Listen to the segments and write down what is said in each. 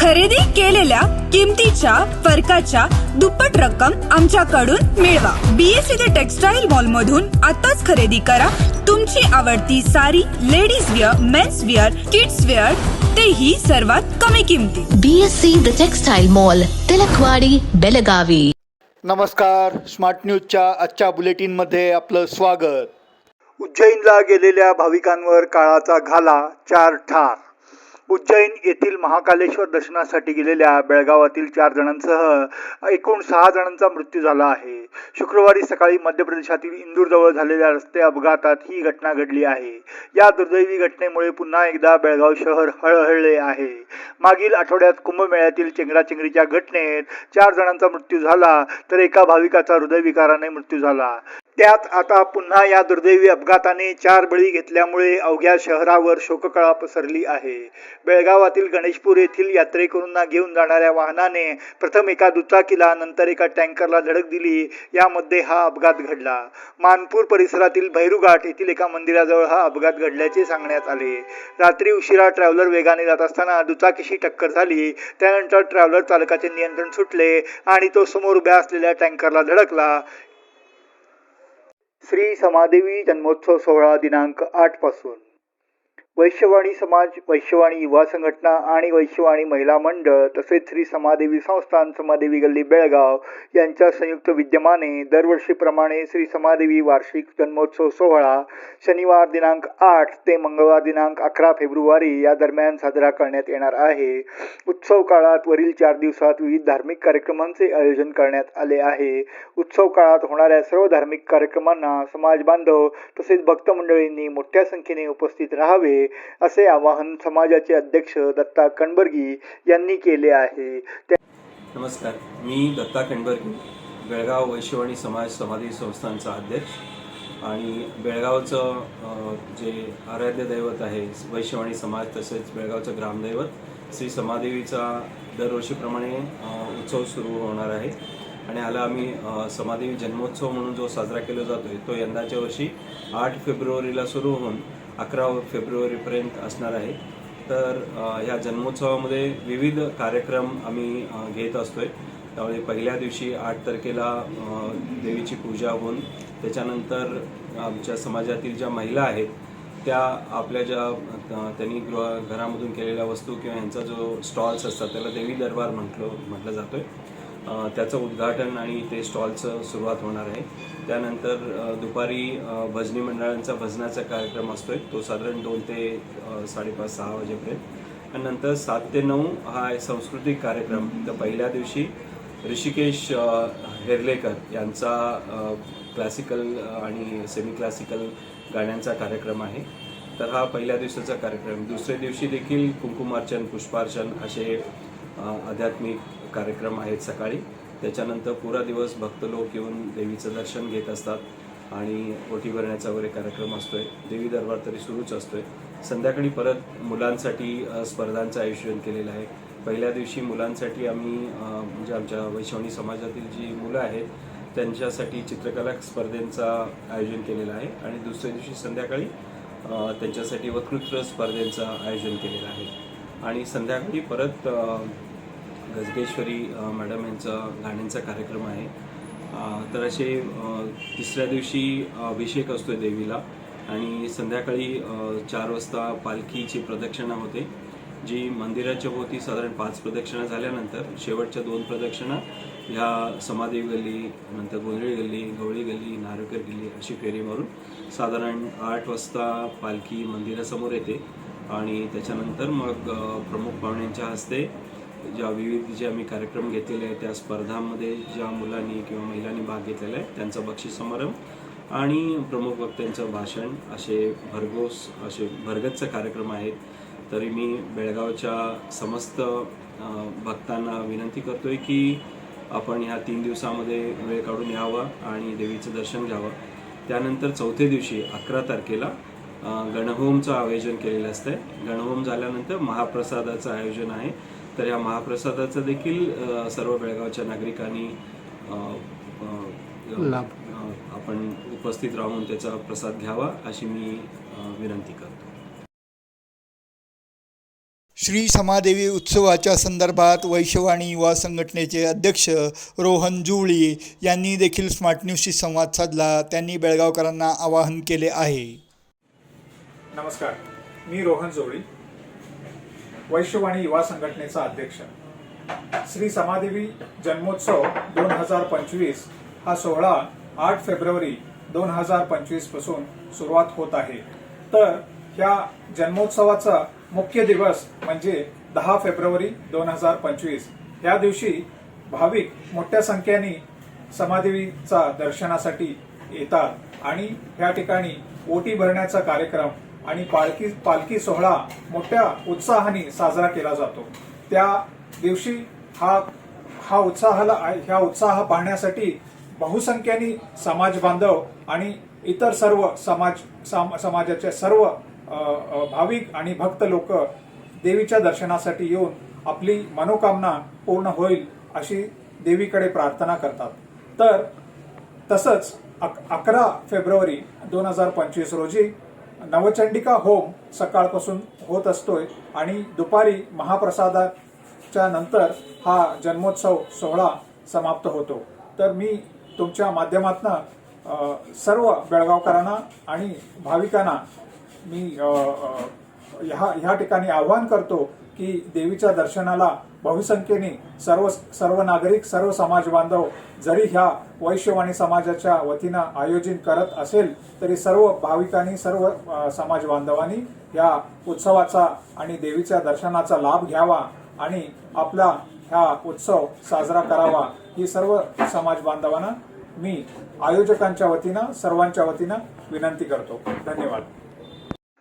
खरेदी केलेल्या किमतीच्या फरकाच्या दुप्पट रक्कम आमच्याकडून मिळवा. बीएससी द टेक्सटाईल मॉल मधून आताच खरेदी करा. तुमची आवडती sari ladies wear men's wear kids wear तेही सर्वात कमी किमतीत BSC the textile mall Tilakwadi Belagavi. नमस्कार. स्मार्ट न्यूजच्या आजच्या बुलेटिनमध्ये आपलं स्वागत. उज्जैनला गेलेल्या भाविकांवर काळाचा घाला चार ठार. उज्जैन येथील महाकालेश्वर दर्शनासाठी गेलेल्या बेळगावातील चार जणांसह एकूण सहा जणांचा मृत्यू झाला आहे. शुक्रवारी सकाळी मध्य प्रदेशातील इंदूरजवळ झालेल्या रस्ते अपघातात ही घटना घडली आहे. या दुर्दैवी घटनेमुळे पुन्हा एकदा बेळगाव शहर हळहळले आहे. मागील आठवड्यात कुंभमेळ्यातील चेंगराचेंगरीच्या घटनेत चार जणांचा मृत्यू झाला तर एका भाविकाचा हृदयविकाराने मृत्यू झाला. त्यात आता पुन्हा या दुर्दैवी अपघाताने चार बळी घेतल्यामुळे अवघ्या शहरावर शोककळा पसरली आहे. बेळगावातील गणेशपूर येथील यात्रेकरूंना घेऊन जाणाऱ्या वाहनाने प्रथम एका दुचाकीला नंतर एका टँकरला धडक दिली. यामध्ये हा अपघात घडला. मानपूर परिसरातील भैरूघाट येथील एका मंदिराजवळ हा अपघात घडल्याचे सांगण्यात आले. रात्री उशिरा ट्रॅव्हलर वेगाने जात असताना दुचाकीशी टक्कर झाली. त्यानंतर ट्रॅव्हलर चालकाचे नियंत्रण सुटले आणि तो समोर उभ्या असलेल्या टँकरला धडकला. श्री समादेवी जन्मोत्सव सोहळा दिनांक आठपासून. वैश्यवाणी समाज वैश्यवाणी युवा संघटना आणि वैश्यवाणी महिला मंडळ तसेच श्री समादेवी संस्थान समादेवी गल्ली बेळगाव यांच्या संयुक्त विद्यमाने दरवर्षीप्रमाणे श्री समादेवी वार्षिक जन्मोत्सव सोहळा शनिवार दिनांक आठ ते मंगळवार दिनांक अकरा फेब्रुवारी या दरम्यान साजरा करण्यात येणार आहे. उत्सव काळात वरील चार दिवसात विविध धार्मिक कार्यक्रमांचे आयोजन करण्यात आले आहे. उत्सव काळात होणाऱ्या सर्व धार्मिक कार्यक्रमांना समाज बांधव तसेच भक्त मंडळींनी मोठ्या संख्येने उपस्थित राहावे. असे आवाहन समाजाचे अध्यक्ष दत्ता कणबर्गी यांनी केले आहे. नमस्कार मी दत्ता कणबर्गी बेळगाव वैश्यवाणी समाज समाधी संस्थांचा अध्यक्ष आणि बेळगावचं जे आराध्य दैवत आहे वैश्यवाणी समाज तसेच बेळगावचं ग्रामदैवत श्री समादेवीचा दरवर्षीप्रमाणे उत्सव सुरू होणार आहे. आणि ह्याला आम्ही समादेवी जन्मोत्सव म्हणून जो साजरा केला जातो आहे तो यंदाच्या वर्षी आठ फेब्रुवारीला सुरू होऊन अकरा फेब्रुवारीपर्यंत असणार आहे. तर ह्या जन्मोत्सवामध्ये विविध कार्यक्रम आम्ही घेत घेत असतोय. त्यामुळे पहिल्या दिवशी आठ तारखेला देवीची पूजा होऊन त्याच्यानंतर आमच्या समाजातील ज्या महिला आहेत त्या आपल्या ज्या त्यांनी गृह घरामधून केलेल्या वस्तू किंवा यांचा जो स्टॉल्स असतात त्याला देवी दरबार म्हटलं म्हटलं जातोय. आहे त्याचं उद्घाटन आणि ते स्टॉलचं सुरुवात होणार आहे. त्यानंतर दुपारी भजनी मंडळांचा भजनाचा कार्यक्रम असतो आहे तो साधारण दोन ते साडेपाच सहा वाजेपर्यंत. आणि नंतर सात ते नऊ हा सांस्कृतिक कार्यक्रम. तर पहिल्या दिवशी ऋषिकेश हेरलेकर हेर्लेकर यांचा क्लासिकल आणि सेमी क्लासिकल गाण्यांचा कार्यक्रम आहे. तर हा पहिल्या दिवसाचा कार्यक्रम. दुसऱ्या दिवशी देखील कुंकुमार्चन पुष्पार्चन असे आध्यात्मिक कार्यक्रम आहेत सकाळी. त्याच्यानंतर पुरा दिवस भक्त लोक येऊन देवीचं दर्शन घेत असतात आणि ओटी भरण्याचा वगैरे कार्यक्रम असतोय. देवी दरबार तरी सुरूच असतोय. संध्याकाळी परत मुलांसाठी स्पर्धांचं आयोजन केलेलं आहे. पहिल्या दिवशी मुलांसाठी आम्ही म्हणजे आमच्या वैष्णवी समाजातील जी मुलं आहेत त्यांच्यासाठी चित्रकला स्पर्धेंचा आयोजन केलेलं आहे. आणि दुसऱ्या दिवशी संध्याकाळी त्यांच्यासाठी वक्तृत्व स्पर्धेंचं आयोजन केलेलं आहे. आणि संध्याकाळी परत गजगेश्वरी मॅडम यांचा गाण्यांचा कार्यक्रम आहे. तर असे तिसऱ्या दिवशी अभिषेक असतो देवीला आणि संध्याकाळी चार वाजता पालखीची प्रदक्षिणा होते जी मंदिराच्या भोवती साधारण पाच प्रदक्षिणा झाल्यानंतर शेवटच्या दोन प्रदक्षिणा ह्या समादेवी गल्ली नंतर गोंधळी गल्ली गवळी गल्ली नारकर गल्ली अशी फेरी मारून साधारण आठ वाजता पालखी मंदिरासमोर येते आणि त्याच्यानंतर मग प्रमुख पाहुण्यांच्या हस्ते ज्या विविध जे आम्ही कार्यक्रम घेतलेले आहेत त्या स्पर्धांमध्ये ज्या मुलांनी किंवा महिलांनी भाग घेतलेला आहे त्यांचा बक्षीस समारंभ आणि प्रमुख वक्त्यांचं भाषण असे भरघोस असे भरगतचे कार्यक्रम आहेत. तरी मी बेळगावच्या समस्त भक्तांना विनंती आहे की आपण ह्या तीन दिवसामध्ये वेळ काढून यावं आणि देवीचं दर्शन घ्यावं. त्यानंतर चौथ्या दिवशी अकरा तारखेला गणहोमचं आयोजन केलेलं असतं गणहोम झाल्यानंतर महाप्रसादाचं आयोजन आहे. तर या महाप्रसादाचं देखील सर्व बेळगावच्या नागरिकांनी आपण उपस्थित राहून त्याचा प्रसाद घ्यावा अशी मी विनंती करतो. श्री समादेवी उत्सवाच्या संदर्भात वैश्यवाणी युवा संघटनेचे अध्यक्ष रोहन जुवळी यांनी देखील स्मार्ट न्यूजशी संवाद साधला. त्यांनी बेळगावकरांना आवाहन केले आहे. नमस्कार. मी रोहन जोळी वैश्यवाणी युवा संघटनेचा अध्यक्ष. श्री समादेवी जन्मोत्सव दोन हजार पंचवीस हा सोहळा आठ फेब्रुवारी दोन हजार पंचवीसपासून सुरुवात होत आहे. तर ह्या जन्मोत्सवाचा मुख्य दिवस म्हणजे दहा फेब्रुवारी दोन हजार पंचवीस. या दिवशी भाविक मोठ्या संख्येने समादेवीचा दर्शनासाठी येतात आणि या ठिकाणी ओटी भरण्याचा कार्यक्रम आणि पालखी पालखी सोहळा मोठ्या उत्साहाने साजरा केला जातो. त्या दिवशी हा हा उत्साहाला ह्या उत्साह पाहण्यासाठी बहुसंख्येने समाज बांधव आणि इतर सर्व समाज साम- समाजाचे सर्व भाविक आणि भक्त लोक देवीच्या दर्शनासाठी येऊन आपली मनोकामना पूर्ण होईल अशी देवीकडे प्रार्थना करतात. तर तसंच अक अकरा फेब्रुवारी दोन हजार पंचवीस रोजी नवचंडिका होम सकाळपासून होत असतोय आणि दुपारी महाप्रसादाच्या नंतर हा जन्मोत्सव सोहळा समाप्त होतो. तर मी तुमच्या माध्यमातून सर्व बेळगावकरांना आणि भाविकांना मी ह्या ह्या ठिकाणी आवाहन करतो की देवीच्या दर्शनाला बहुसंख्येने सर्व सर्व नागरिक सर्व समाज बांधव जरी ह्या वैश्यवाणी समाजाच्या वतीनं आयोजन करत असेल तरी सर्व भाविकांनी सर्व समाज बांधवांनी या उत्सवाचा आणि देवीच्या दर्शनाचा लाभ घ्यावा आणि आपला ह्या उत्सव साजरा करावा. ही सर्व समाज बांधवांना मी आयोजकांच्या वतीनं सर्वांच्या वतीनं विनंती करतो. धन्यवाद.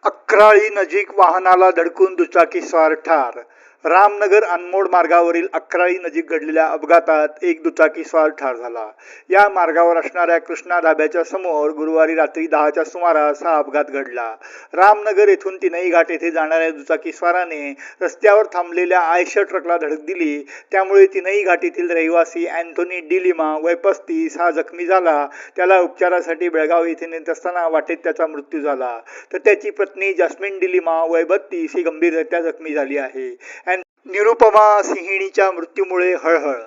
अकराळी नजीक वाहनाला धडकून दुचाकीस्वार ठार रामनगर अनमोड मार्गावरील अकराळी नजीक घडलेल्या अपघातात एक दुचाकीस्वार ठार झाला. या मार्गावर असणाऱ्या कृष्णा धाब्याच्या समोर गुरुवारी रात्री दहाच्या सुमारास हा अपघात घडला. रामनगर येथून तिनई घाट येथे जाणाऱ्या दुचाकीस्वाराने रस्त्यावर थांबलेल्या आयशर ट्रकला धडक दिली. त्यामुळे तिनई घाट येथील रहिवासी अँथोनी डिलिमा वय पस्तीस हा जखमी झाला. त्याला उपचारासाठी बेळगाव येथे नेत असताना वाटेत त्याचा मृत्यू झाला. तर त्याची पत्नी जास्मिन डिलिमा वय बत्तीस ही गंभीररित्या जखमी झाली आहे. अँड निरुपमा सिंहिणीच्या मृत्यूमुळे हळहळ.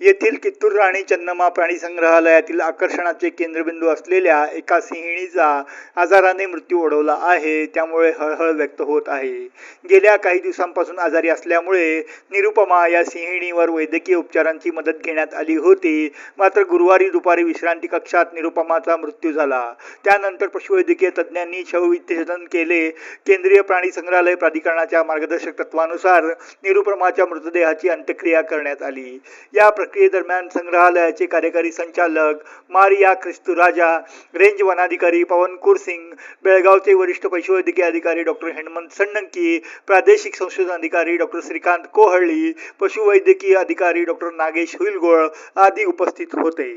येथील कित्तूर राणी चन्नमा प्राणी संग्रहालयातील आकर्षणाचे केंद्रबिंदू असलेल्या एका सिंहिणीचा आजाराने मृत्यू ओढवला आहे. त्यामुळे हळहळ व्यक्त होत आहे. गेल्या काही दिवसांपासून आजारी असल्यामुळे निरुपमा या सिंहिणीवर वैद्यकीय उपचारांची मदत घेण्यात आली होती. मात्र गुरुवारी दुपारी विश्रांती कक्षात निरुपमाचा मृत्यू झाला. त्यानंतर पशुवैद्यकीय तज्ज्ञांनी शवविच्छेदन केले. केंद्रीय प्राणी संग्रहालय प्राधिकरणाच्या मार्गदर्शक तत्वानुसार निरुपमाच्या मृतदेहाची अंत्यक्रिया करण्यात आली. या प्रक्रियेदरम्यान संग्रहालयाचे कार्यकारी संचालक मारिया ख्रिस्तू राजा रेंज वनाधिकारी पवन कुरसिंग बेळगावचे वरिष्ठ पशुवैद्यकीय अधिकारी डॉक्टर हेमंत सण्णंकी प्रादेशिक संशोधन अधिकारी डॉक्टर श्रीकांत कोहळी पशुवैद्यकीय अधिकारी डॉक्टर नागेश हुलगोळ आदी उपस्थित होते.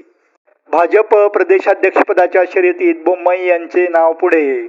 भाजप प्रदेशाध्यक्षपदाच्या शर्यतीत बोम्मई यांचे नाव पुढे.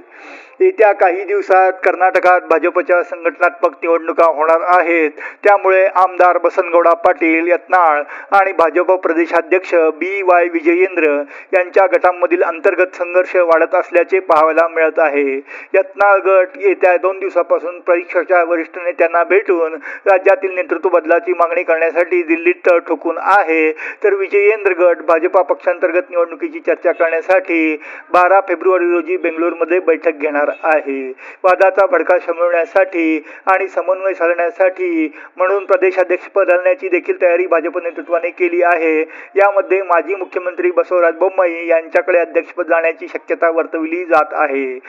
येत्या काही दिवसात कर्नाटकात भाजपच्या संघटनात्मक निवडणुका होणार आहेत. त्यामुळे आमदार बसनगौडा पाटील यत्नाळ आणि भाजप प्रदेशाध्यक्ष बी वाय विजयेंद्र यांच्या गटांमधील अंतर्गत संघर्ष वाढत असल्याचे पाहायला मिळत आहे. यत्नाळ गट येत्या दोन दिवसापासून परीक्षाच्या वरिष्ठ नेत्यांना भेटून राज्यातील नेतृत्व बदलाची मागणी करण्यासाठी दिल्लीत तळ ठोकून आहे. तर विजयेंद्र गट भाजपा पक्षांतर्गत निवडणुकीची चर्चा करण्यासाठी बारा फेब्रुवारी रोजी बेंगलोरमध्ये बैठक घेणार आहे. वादाचा भडका शमवण्यासाठी आणि समन्वय साधण्यासाठी म्हणून प्रदेशाध्यक्ष बदलण्याची देखील तयारी भाजप नेतृत्वाने केली आहे. यामध्ये माजी मुख्यमंत्री बसवराज बोम्मई यांच्याकडे अध्यक्षपद जाण्याची शक्यता वर्तविली जात आहे.